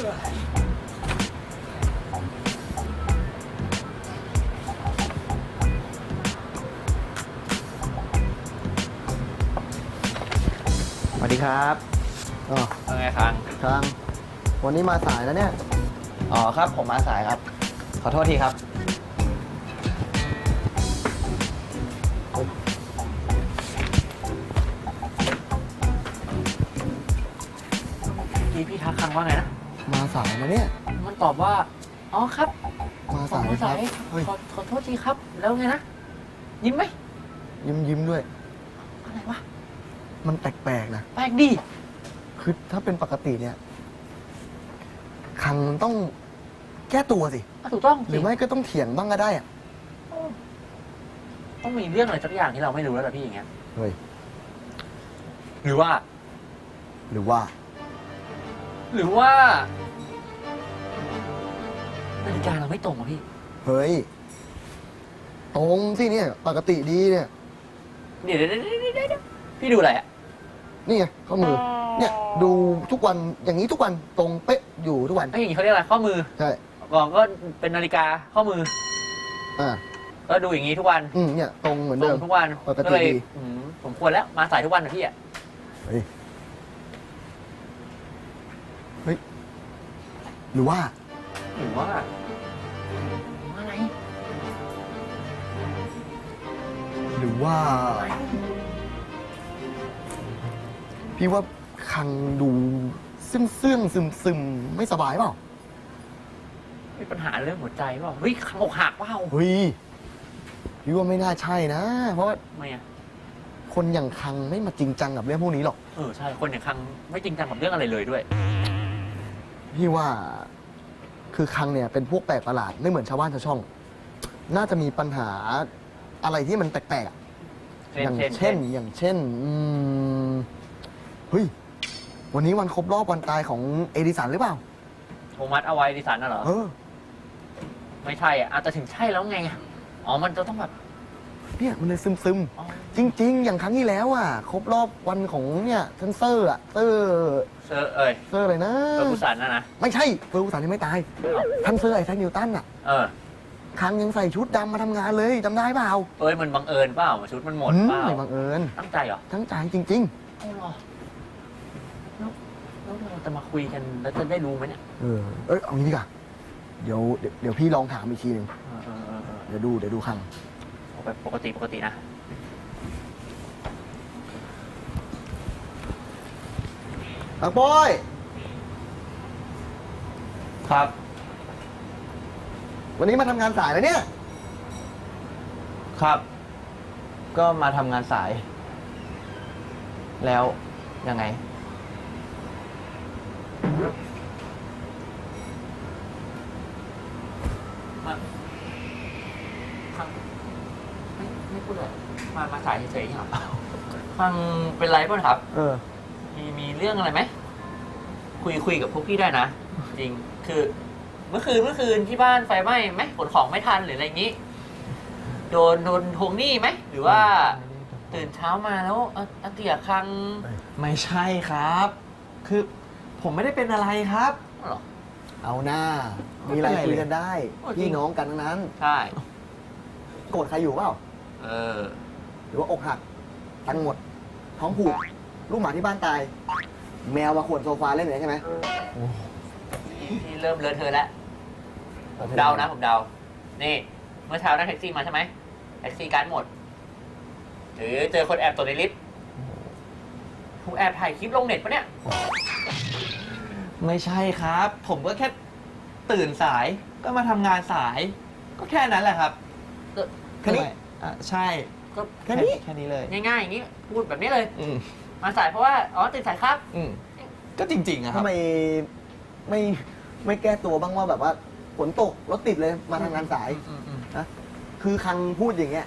สวัสดีครับอ๋อเป็นไงคังทาง วันนี้มาสายแล้วเนี่ย อ๋อครับ ผมมาสายครับ ขอโทษทีครับ เมื่อกี้พี่ทักครั้งว่าไงนะ มาสายนะเนี่ย มันตอบว่า อ๋อครับมาผมสายมาครัสาบยเฮ้ยขอขอโทษทีครับ แล้วไงนะ ยิ้มไหม ยิ้มยิ้มด้วย อะไรวะ มันแปลกๆนะ แปลกดี คือถ้าเป็นปกติเนี่ยคังต้องแก้ตัวสิอะถูกต้องหรือไม่ก็ต้องเถียงบ้างก็ได้อะต้องมีเรื่องอะไรสักอย่างที่เราไม่รู้แล้วล่ะพี่อย่างเงี้ย เฮ้ย หรือว่า หรือว่า หรือว่านาฬิกาเราไม่ตรงอะพี่ เฮ้ย ตรงสิเนี่ย ปกติดีเนี่ย เดี๋ยวเดี๋ยวเดี๋ยวเดี๋ยวเดี๋ยวพี่ดูอะไรอะ นี่ไงข้อมือ เนี่ยดูทุกวันอย่างนี้ทุกวันตรงเป๊ะอยู่ทุกวัน ไอ้อย่างงี้เขาเรียกอะไรข้อมือใช่ ก่อนก็เป็นนาฬิกาข้อมือ อ่า ก็ดูอย่างงี้ทุกวันอืมเนี่ย ตรงเหมือนตรเดิม งทุกวันปกติก็เลยดี อืมผมควรแล้วมาสายทุกวันนะพี่อะ หรือว่า หรือว่าอะไรหรือว่า พี่ว่าคังดูเสื่องเสื่องซึมซึมๆไม่สบายเปล่ามีปัญหาเรื่องหัวใจเปล่าเฮ้ยขังอกหักเปล่าเฮ้ยพี่ว่าไม่น่าใช่นะ เพราะว่าทำไมอะคนอย่างคังไม่มาจริงจังกับเรื่องพวกนี้หรอก เออใช่คนอย่างคังไม่จริงจังกับเรื่องอะไรเลยด้วย พี่ว่าคือคังเนี่ยเป็นพวกแปลกประหลาดไม่เหมือนชาวบ้านชาวช่อง น่าจะมีปัญหาอะไรที่มันแปลกๆอะอย่างเช่น อย่างเช่นอืมเฮ้ยวันนี้วันครบรอบวันตายของเอดิสันหรือเปล่า โทมัสเอาไว้ดิสันน่ะเหรอ เออ ไม่ใช่อะอะแต่ถึงใช่แล้วไงอะอ๋อ มันจะต้องแบบ เนี่ยมันเลยซึมซึมๆอ๋อจริง ๆ อย่างครั้งที่แล้วอะครบรอบวันของเนี่ยท่านเซอร์อะเซอร์เซอร์เอ้ยเซอร์อะไรนะเซอร์กุสันนะนะไม่ใช่เฟอร์กูสันยังไม่ตายท่านเซอร์ไอแซคนิวตันอะเออครั้งยังใส่ชุดดำมาทำงานเลยจำได้เปล่าเอ้ยมันบังเอิญเปล่าชุดมันหมดอืเปล่าไม่บังเอิญตั้งใจเหรอทั้งใจจริงเอาเหรอแล้วแล้วเราจะมาคุยกันแล้วจะได้รู้ไหมเนี่ยๆเออเอ้ยเอางี้ดีกว่าเดี๋ยวเดี๋ยวเดี๋ยวพี่ลองถามอีกทีหนึ่งเออเออเออเออเดี๋ยวดูเดี๋ยวดูครั้งเอาแบบ ปกติปกตินะอังปอย ครับ วันนี้มาทำงานสายแล้วเนี่ย ครับ ก็มาทำงานสาย แล้วยังไง มาฟังไม่ไม่พูดเลย มามาสายเฉยๆเหรอฟังเป็นไรบ้างครับ เออ มีมีเรื่องอะไรไหมคุยคุยกับพวกพี่ได้นะ จริงคือ เมื่อคืนเมื่อคืนที่บ้านไฟไหม้ไหมขนของไม่ทันหรืออะไรอย่างนี้ โดนโดนทวงหนี้ไหมหรือว่า ตื่นเช้ามาแล้วอะอาเตียคังไม่ใช่ครับ คือผมไม่ได้เป็นอะไรครับ เหรอ เอาหน้า มีอะไรคุยกันได้ โอ้จริง พี่น้องกันทั้งนั้น ใช่ โกรธใครอยู่เปล่า เออ หรือว่าอกหักตังค์หมด ท้องผูก ลูกหมาที่บ้านตาย แมวมาขวนโซฟาเล่นเลยใช่ไหมที่เริ่มเลอะเทอะแล้วผมเดานะผมเดา นี่ เมื่อเช้านั่งแท็กซี่มาใช่ไหมแท็กซี่การดหมด หรือเจอคนแอบตัวในลิฟต์ถูกแอบถ่ายคลิปลงเน็ตปะเนี่ย ไม่ใช่ครับ ผมก็แค่ตื่นสายก็มาทำงานสาย ก็แค่นั้นแหละครับเออแค่นี้ อะใช่ ก็แค่นี้แค่นี้เลย ง่ายๆอย่างนี้พูดแบบนี้เลยอืมมาสายเพราะว่าอ๋อตื่นสายครับ อืมก็จริงๆอะครัทำบไมไม่ไม่แก้ตัวบ้างว่าแบบว่าฝนตกรถติดเลยมาทำงานสาย อืมอืมคือคังพูดอย่างเงี้ย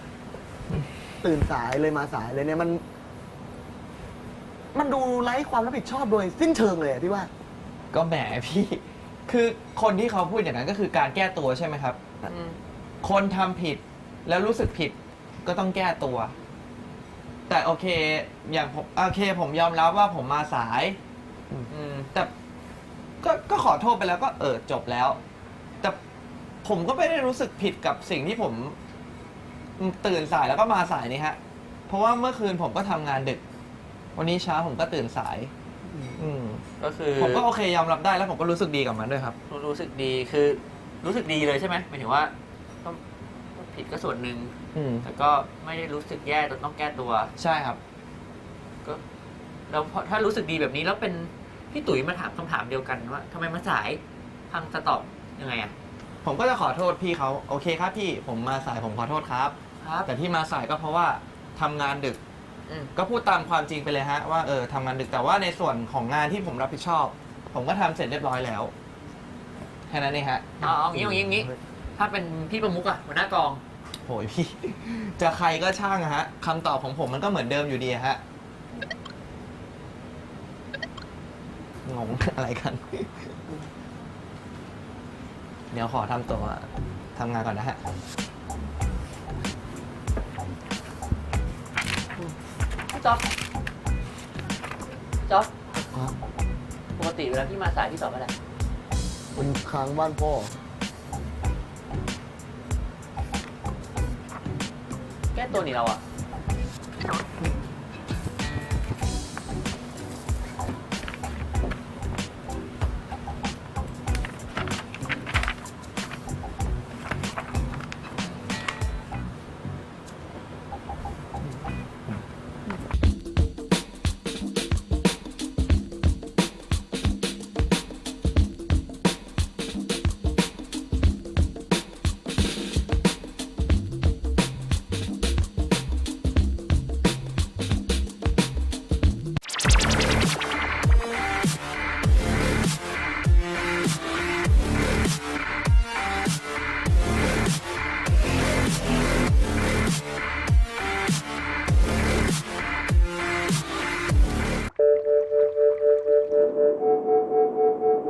ตื่นสายเลยมาสายเลยเนี่ยมัน มันดูไร้ความรับผิดชอบโดยสิ้นเชิงเลยอะพี่ว่า ก็แหมพี่ คือคนที่เขาพูดอย่างนั้นก็คือการแก้ตัวใช่ไหมครับ อืม คนทำผิดแล้วรู้สึกผิด ก็ต้องแก้ตัว แต่โอเค อย่างผมโอเค ผมยอมรับว่าผมมาสายอืม แต่ก็ก็ขอโทษไปแล้วก็เออจบแล้ว แต่ผมก็ไม่ได้รู้สึกผิดกับสิ่งที่ผมตื่นสายแล้วก็มาสายนี่ฮะ เพราะว่าเมื่อคืนผมก็ทำงานดึก วันนี้เช้าผมก็ตื่นสาย อืม ก็คือผมก็โอเคยอมรับได้แล้วผมก็รู้สึกดีกับมันด้วยครับ รู้รู้สึกดีคือรู้สึกดีเลยใช่ไหมหมายถึงว่าก็ก็ ผิดก็ส่วนหนึ่งอืมแต่ก็ไม่ได้รู้สึกแย่จนต้องแก้ตัว ใช่ครับ ก็แล้วพอถ้ารู้สึกดีแบบนี้แล้วเป็นพี่ตุ๋ยมาถามคำถามเดียวกันว่าทำไมมาสายพังจะตอบยังไงอะผมก็จะขอโทษพี่เขาโอเคครับพี่ผมมาสายผมขอโทษครับ ครับแต่ที่มาสายก็เพราะว่าทำงานดึก อืมก็พูดตามความจริงไปเลยฮะว่าเออทำงานดึกแต่ว่าในส่วนของงานที่ผมรับผิดชอบ ผมก็ทำเสร็จเรียบร้อยแล้วแค่นั้นเองฮะ เอาเอางี้เอางี้เอางี้ ถ้าเป็นพี่ประมุกอะหัวหน้ากอง โหยพี่ จะใครก็ช่างอะฮะคำตอบของผมมันก็เหมือนเดิมอยู่ดีอะฮะงง อะไรกัน เดี๋ยวขอทำตัวทำงานก่อนนะฮะ พี่จ๊อบพี่จ๊อบครับปกติเวลาพี่มาสายพี่ตอบอะไร เป็นค้างบ้านพ่อ แก้ตัวห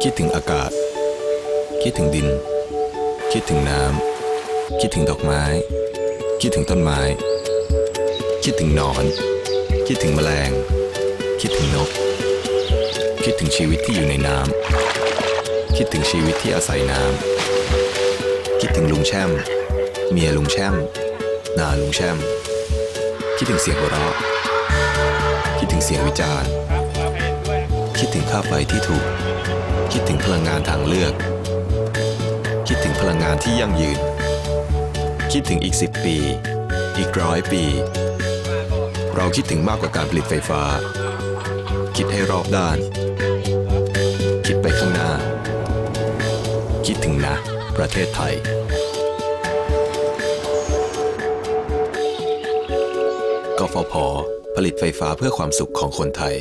คิดถึงอากาศ คิดถึงดิน คิดถึงน้ำ คิดถึงดอกไม้ คิดถึงต้นไม้ คิดถึงนอน คิดถึงแมลง คิดถึงนก คิดถึงชีวิตที่อยู่ในน้ำ คิดถึงชีวิตที่อาศัยน้ำ คิดถึงลุงแช่ม เมียลุงแช่ม นาลุงแช่ม คิดถึงเสียงหัวเราะ คิดถึงเสียงวิจารณ์ คิดถึงค่าไฟที่ถูก คิดถึงพลังงานทางเลือก คิดถึงพลังงานที่ยั่งยืน คิดถึงอีก 10 ปี อีกร้อยปี เราคิดถึงมากกว่าการผลิตไฟฟ้า คิดให้รอบด้าน คิดไปข้างหน้า คิดถึงนะ ประเทศไทยกฟผผลิตไฟฟ้าเพื่อความสุขของคนไทย